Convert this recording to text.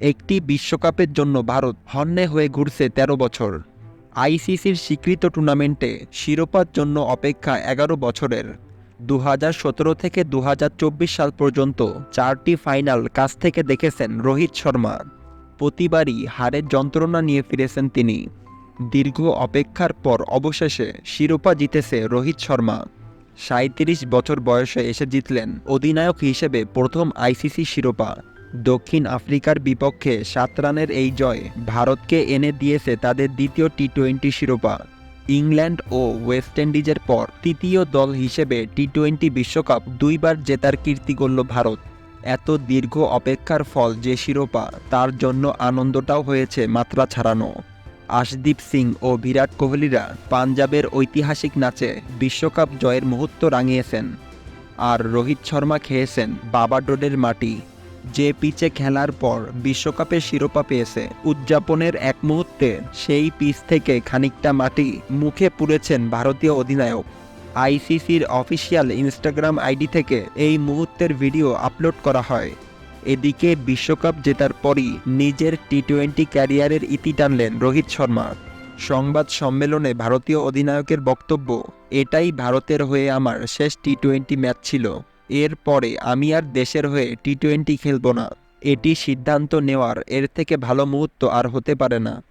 একটি বিশ্বকাপের জন্য ভারত হন্যে হয়ে ঘুরছে ১৩ বছর। আইসিসির স্বীকৃত টুর্নামেন্টে শিরোপার জন্য অপেক্ষা এগারো বছরের। দু হাজার সতেরো থেকে দু হাজার চব্বিশ সাল পর্যন্ত চারটি ফাইনাল কাছ থেকে দেখেছেন রোহিত শর্মা। প্রতিবারই হারের যন্ত্রণা নিয়ে ফিরেছেন তিনি। দীর্ঘ অপেক্ষার পর অবশেষে শিরোপা জিতেছে রোহিত শর্মা। সাঁত্রিশ বছর বয়সে এসে জিতলেন অধিনায়ক হিসেবে প্রথম আইসিসি শিরোপা। দক্ষিণ আফ্রিকার বিপক্ষে সাত রানের এই জয় ভারতকে এনে দিয়েছে তাদের দ্বিতীয় টি টোয়েন্টি শিরোপা। ইংল্যান্ড ও ওয়েস্ট ইন্ডিজের পর তৃতীয় দল হিসেবে টি টোয়েন্টি বিশ্বকাপ দুইবার জেতার কীর্তি গড়ল ভারত। এত দীর্ঘ অপেক্ষার ফল যে শিরোপা, তার জন্য আনন্দটাও হয়েছে মাত্রা ছাড়ানো। আশদীপ সিং ও বিরাট কোহলিরা পাঞ্জাবের ঐতিহাসিক নাচে বিশ্বকাপ জয়ের মুহূর্ত রাঙিয়েছেন। আর রোহিত শর্মা খেয়েছেন বাবাডোডের মাটি। যে পিচে খেলার পর বিশ্বকাপের শিরোপা পেয়েছে উদযাপনের এক মুহূর্তে, সেই পিচ থেকে খানিকটা মাটি মুখে পুড়েছেন ভারতীয় অধিনায়ক। আইসিসির অফিসিয়াল ইনস্টাগ্রাম আইডি থেকে এই মুহূর্তের ভিডিও আপলোড করা হয়। এদিকে বিশ্বকাপ জেতার পরই নিজের টি টোয়েন্টি ক্যারিয়ারের ইতি টানলেন রোহিত শর্মা। সংবাদ সম্মেলনে ভারতীয় অধিনায়কের বক্তব্য, এটাই ভারতের হয়ে আমার শেষ টি টোয়েন্টি ম্যাচ ছিল। এরপরে আমি আর দেশের হয়ে টি টোয়েন্টি খেলব না। এটি সিদ্ধান্ত নেওয়ার, এর থেকে ভালো মুহূর্ত আর হতে পারে না।